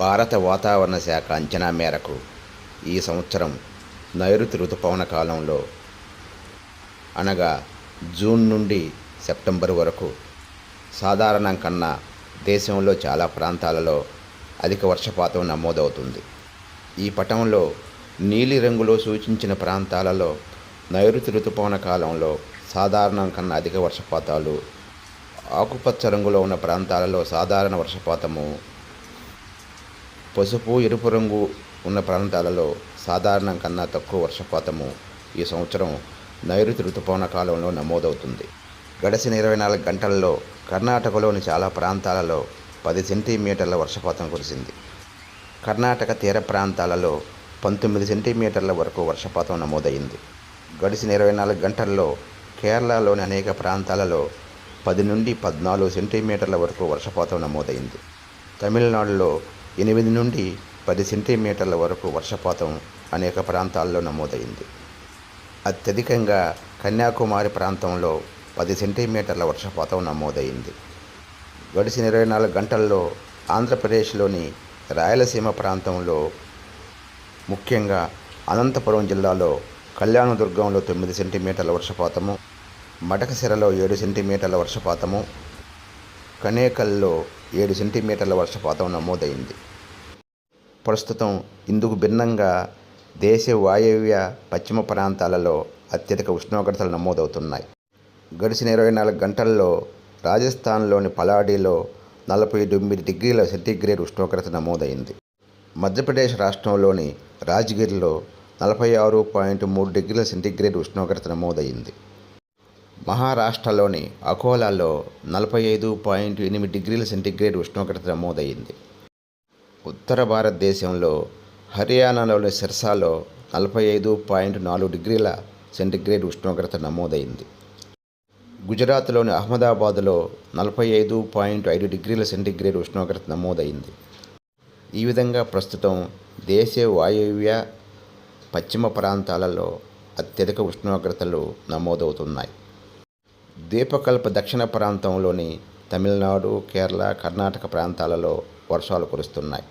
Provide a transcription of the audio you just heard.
భారత వాతావరణ శాఖ అంచనా మేరకు ఈ సంవత్సరం నైరుతి ఋతుపవన కాలంలో అనగా జూన్ నుండి సెప్టెంబర్ వరకు సాధారణం కన్నా దేశంలో చాలా ప్రాంతాలలో అధిక వర్షపాతం నమోదవుతుంది. ఈ పటంలో నీలి రంగులో సూచించిన ప్రాంతాలలో నైరుతి ఋతుపవన కాలంలో సాధారణం కన్నా అధిక వర్షపాతాలు ఆకుపచ్చ రంగులో ఉన్న ప్రాంతాలలో సాధారణ వర్షపాతము పసుపు ఎరుపు రంగు ఉన్న ప్రాంతాలలో సాధారణం కన్నా తక్కువ వర్షపాతము ఈ సంవత్సరం నైరుతి రుతుపవన కాలంలో నమోదవుతుంది. గడిచిన ఇరవై నాలుగు గంటల్లో కర్ణాటకలోని చాలా ప్రాంతాలలో పది సెంటీమీటర్ల వర్షపాతం కురిసింది. కర్ణాటక తీర ప్రాంతాలలో పంతొమ్మిది సెంటీమీటర్ల వరకు వర్షపాతం నమోదైంది గడిచిన ఇరవై నాలుగు గంటల్లో కేరళలోని అనేక ప్రాంతాలలో పది నుండి పద్నాలుగు సెంటీమీటర్ల వరకు వర్షపాతం నమోదైంది తమిళనాడులో ఎనిమిది నుండి పది సెంటీమీటర్ల వరకు వర్షపాతం అనేక ప్రాంతాల్లో నమోదైంది. అత్యధికంగా కన్యాకుమారి ప్రాంతంలో పది సెంటీమీటర్ల వర్షపాతం నమోదైంది. గడిచిన ఇరవై నాలుగు గంటల్లో ఆంధ్రప్రదేశ్లోని రాయలసీమ ప్రాంతంలో ముఖ్యంగా అనంతపురం జిల్లాలో కళ్యాణదుర్గంలో తొమ్మిది సెంటీమీటర్ల వర్షపాతము మడకశిరలో ఏడు సెంటీమీటర్ల వర్షపాతము కనేకల్లో ఏడు సెంటీమీటర్ల వర్షపాతం నమోదైంది. ప్రస్తుతం ఇందుకు భిన్నంగా దేశ వాయవ్య పశ్చిమ ప్రాంతాలలో అత్యధిక ఉష్ణోగ్రతలు నమోదవుతున్నాయి. గడిచిన ఇరవై నాలుగు గంటల్లో రాజస్థాన్లోని పలాడీలో నలభై తొమ్మిది డిగ్రీల సెంటీగ్రేడ్ ఉష్ణోగ్రత నమోదైంది. మధ్యప్రదేశ్ రాష్ట్రంలోని రాజ్గిరిలో నలభై ఆరు పాయింట్ మూడు డిగ్రీల సెంటీగ్రేడ్ ఉష్ణోగ్రత నమోదైంది. మహారాష్ట్రలోని అకోలాలో నలభై ఐదు పాయింట్ ఎనిమిది డిగ్రీల సెంటీగ్రేడ్ ఉష్ణోగ్రత నమోదైంది ఉత్తర భారతదేశంలో హర్యానాలోని సిర్సాలో నలభై ఐదు పాయింట్ నాలుగు డిగ్రీల సెంటీగ్రేడ్ ఉష్ణోగ్రత నమోదైంది గుజరాత్లోని అహ్మదాబాద్లో నలభై ఐదు పాయింట్ ఐదు డిగ్రీల సెంటీగ్రేడ్ ఉష్ణోగ్రత నమోదైంది ఈ విధంగా ప్రస్తుతం దేశ వాయువ్య పశ్చిమ ప్రాంతాలలో అత్యధిక ఉష్ణోగ్రతలు నమోదవుతున్నాయి. ద్వీపకల్ప దక్షిణ ప్రాంతంలోని తమిళనాడు కేరళ కర్ణాటక ప్రాంతాలలో వర్షాలు కురుస్తున్నాయి.